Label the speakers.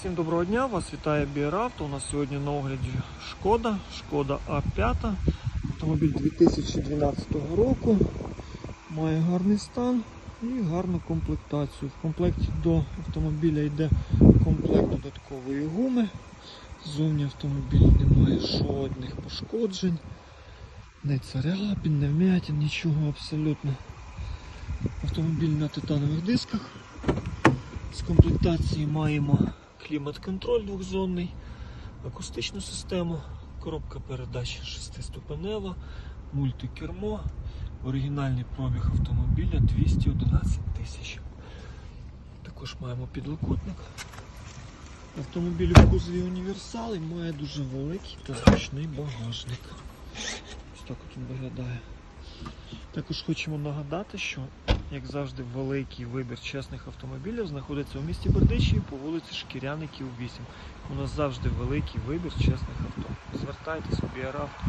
Speaker 1: Всім доброго дня, вас вітає Біравто. У нас сьогодні на огляді Шкода, Шкода А5. Автомобіль 2012 року. Має гарний стан і гарну комплектацію. В комплекті до автомобіля йде комплект додаткової гуми. Ззовні автомобіль не має жодних пошкоджень. Не царапін, не вмятин, нічого абсолютно. Автомобіль на титанових дисках. З комплектації маємо клімат-контроль двохзонний, акустичну систему, коробка передач шестиступенева, мультикермо, оригінальний пробіг автомобіля 211 тисяч. Також маємо підлокотник. Автомобіль в кузові універсал і має дуже великий та зручний багажник. Ось так от він виглядає. Також хочемо нагадати, що, як завжди, великий вибір чесних автомобілів знаходиться у місті Бердичі по вулиці Шкіряників 8. У нас завжди великий вибір чесних авто. Звертайтесь у Біаравто.